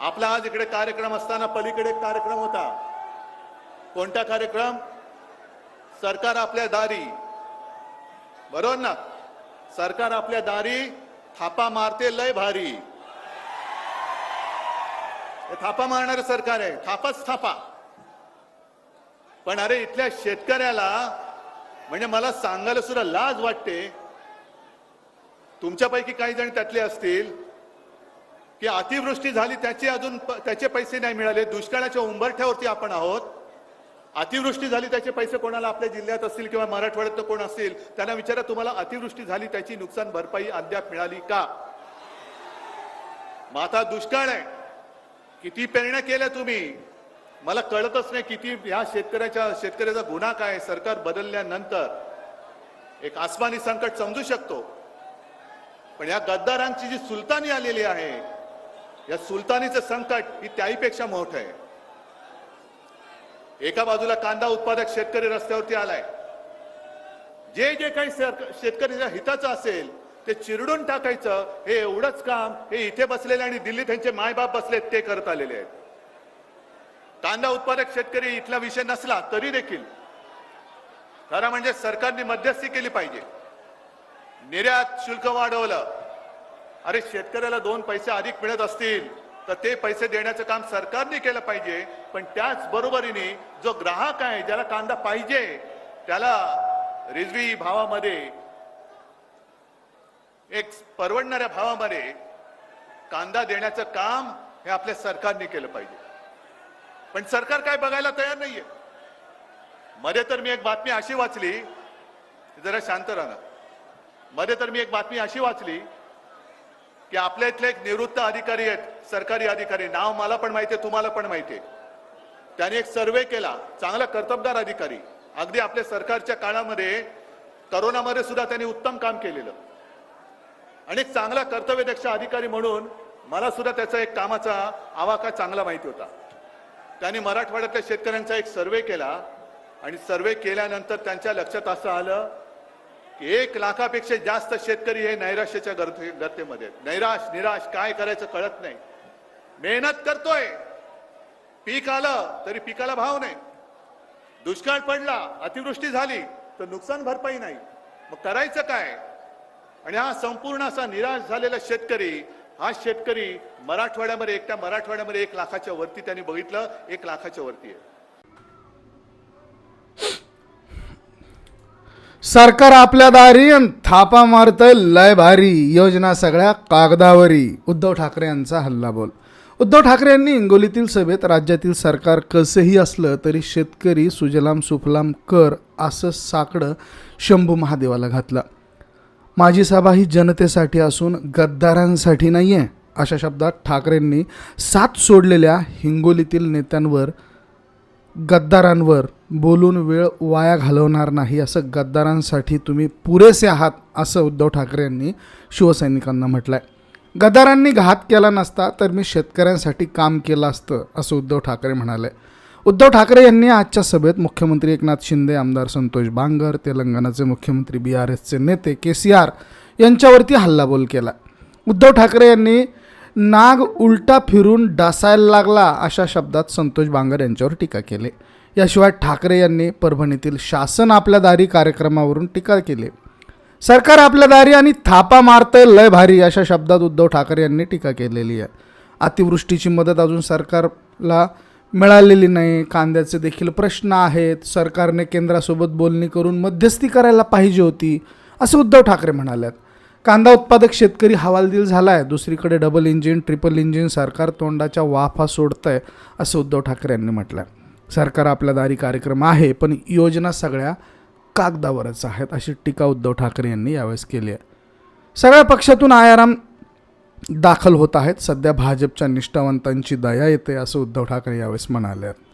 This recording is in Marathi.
आपला आज इकडे कार्यक्रम असताना पलीकडे एक कार्यक्रम होता. कोणता कार्यक्रम? सरकार आपल्या दारी. बरोबर ना? सरकार आपल्या दारी थापा मारते लय भारी. थापा मारणार सरकार आहे. थापाच थापा. पण अरे इथल्या शेतकऱ्याला म्हणजे मला सांगायला सुद्धा लाज वाटते. तुमच्यापैकी काही जण त्यातले असतील. की अतिवृष्टी झाली त्याचे अजून प- त्याचे पैसे नाही मिळाले. दुष्काळाच्या उंबरठ्यावरती आपण आहोत. अतिवृष्टी झाली त्याचे पैसे कोणाला आपल्या जिल्ह्यात असतील किंवा मराठवाड्यात कोण असतील त्यांना विचारा तुम्हाला अतिवृष्टी झाली त्याची नुकसान भरपाई अद्याप मिळाली का? मग आता दुष्काळ आहे. किती पेरण्या केल्या तुम्ही? मला कळतच नाही किती ह्या शेतकऱ्याच्या शेतकऱ्याचा गुन्हा काय सरकार बदलल्यानंतर. एक आसमानी संकट समजू शकतो. पण या गद्दारांची जी सुलतानी आलेली आहे या सुलतानीचं संकट ही त्याहीपेक्षा मोठं आहे. एका बाजूला कांदा उत्पादक शेतकरी रस्त्यावरती आलाय. जे जे काही शेतकरीच्या शेतकऱ्याच्या हिताचं असेल ते चिरडून टाकायचं हे एवढंच काम हे इथे बसलेले आणि दिल्लीत त्यांचे मायबाप बसलेत ते करत आलेले आहेत. कांदा उत्पादक शेतकरी इथला विषय नसला तरी देखील. खरं म्हणजे सरकारने मध्यस्थी केली पाहिजे. निर्यात शुल्क वाढवलं अरे शेतकऱ्याला दोन पैसे अधिक मिळत असतील तर ते पैसे देण्याचं काम सरकारने केलं पाहिजे. पण त्याच बरोबरीने जो ग्राहक आहे ज्याला कांदा पाहिजे त्याला रिजवी भावामध्ये एक परवडणाऱ्या भावामध्ये कांदा देण्याचं काम हे आपल्या सरकारने केलं पाहिजे. पण सरकार काय बघायला तयार नाहीये. मध्ये तर मी एक बातमी अशी वाचली जरा शांत राहणार मध्ये तर मी एक बातमी अशी वाचली की आपल्या इथले एक निवृत्त अधिकारी आहेत सरकारी अधिकारी. नाव मला पण माहिती आहे तुम्हाला पण माहिती आहे. त्याने एक सर्वे केला चांगला कर्तबगार अधिकारी. अगदी आपल्या सरकारच्या काळामध्ये करोनामध्ये सुद्धा त्यांनी उत्तम काम केलेलं. आणि एक चांगला कर्तव्यदक्ष अधिकारी म्हणून मला सुद्धा त्याचा एक कामाचा आवाका चांगला माहिती होता. त्यांनी मराठवाड्यातल्या शेतकऱ्यांचा एक सर्वे केला. आणि सर्वे केल्यानंतर त्यांच्या लक्षात असं आलं एक लाखापेक्षा जास्त शेतकरी हे नैराश्याच्या गर्थे गर्तेमध्ये नैराश निराश काय करायचं कळत नाही. मेहनत करतोय. पीक आलं तरी पिकाला भाव नाही. दुष्काळ पडला अतिवृष्टी झाली तर नुकसान भरपाई नाही. मग करायचं काय? आणि हा संपूर्ण असा निराश झालेला शेतकरी हा शेतकरी मराठवाड्यामध्ये एकट्या मराठवाड्यामध्ये एक लाखाच्या वरती त्यांनी बघितलं एक लाखाच्या वरती आहे. सरकार आपल्या दारी आणि थापा मारतंय लय भारी. योजना सगळ्या कागदावरी. उद्धव ठाकरे यांचा हल्ला बोल उद्धव ठाकरे यांनी हिंगोलीतील सभेत राज्यातील सरकार कसंही असलं तरी शेतकरी सुजलाम सुफलाम कर असं साकडं शंभू महादेवाला घातलं. माझी सभा ही जनतेसाठी असून गद्दारांसाठी नाही आहे अशा शब्दात ठाकरेंनी साथ सोडलेल्या हिंगोलीतील नेत्यांवर गद्दारांवर बोलून वेळ वाया घालवणार नाही असं गद्दारांसाठी तुम्ही पुरेसे आहात असं उद्धव ठाकरे यांनी शिवसैनिकांना म्हटलं आहे गद्दारांनी घात केला नसता तर मी शेतकऱ्यांसाठी काम केलं असतं असं उद्धव ठाकरे म्हणाले. उद्धव ठाकरे यांनी आजच्या सभेत मुख्यमंत्री एकनाथ शिंदे आमदार संतोष बांगर तेलंगणाचे मुख्यमंत्री बी आर एसचे नेते के सी आर यांच्यावरती हल्लाबोल केला. उद्धव ठाकरे यांनी नाग उलटा फिरून डासायला लागला अशा शब्दात संतोष बांगर यांच्यावर टीका केली. याशिवाय ठाकरे यांनी परभणीतील शासन आपल्या दारी कार्यक्रमावरून टीका केली. सरकार आपल्या दारी आणि थापा मारतंय लय भारी अशा शब्दात उद्धव ठाकरे यांनी टीका केलेली आहे. अतिवृष्टीची मदत अजून सरकारला मिळालेली नाही. कांद्याचे देखील प्रश्न आहेत. सरकारने केंद्रासोबत बोलणी करून मध्यस्थी करायला पाहिजे होती असं उद्धव ठाकरे म्हणाल्यात. कांदा उत्पादक शेतकरी हवालदिल झाला आहे दुसरीकडे डबल इंजिन ट्रिपल इंजिन सरकार तोंडाच्या वाफा सोडतंय असं उद्धव ठाकरे यांनी म्हटलं आहे सरकार आपल्या दारी कार्यक्रम आहे पण योजना सगळ्या कागदावरच आहेत अशी टीका उद्धव ठाकरे यांनी यावेळेस केली आहे. सगळ्या पक्षातून आयाराम दाखल होत आहेत. सध्या भाजपच्या निष्ठावंतांची दया येते असं उद्धव ठाकरे यावेळेस म्हणाले आहेत.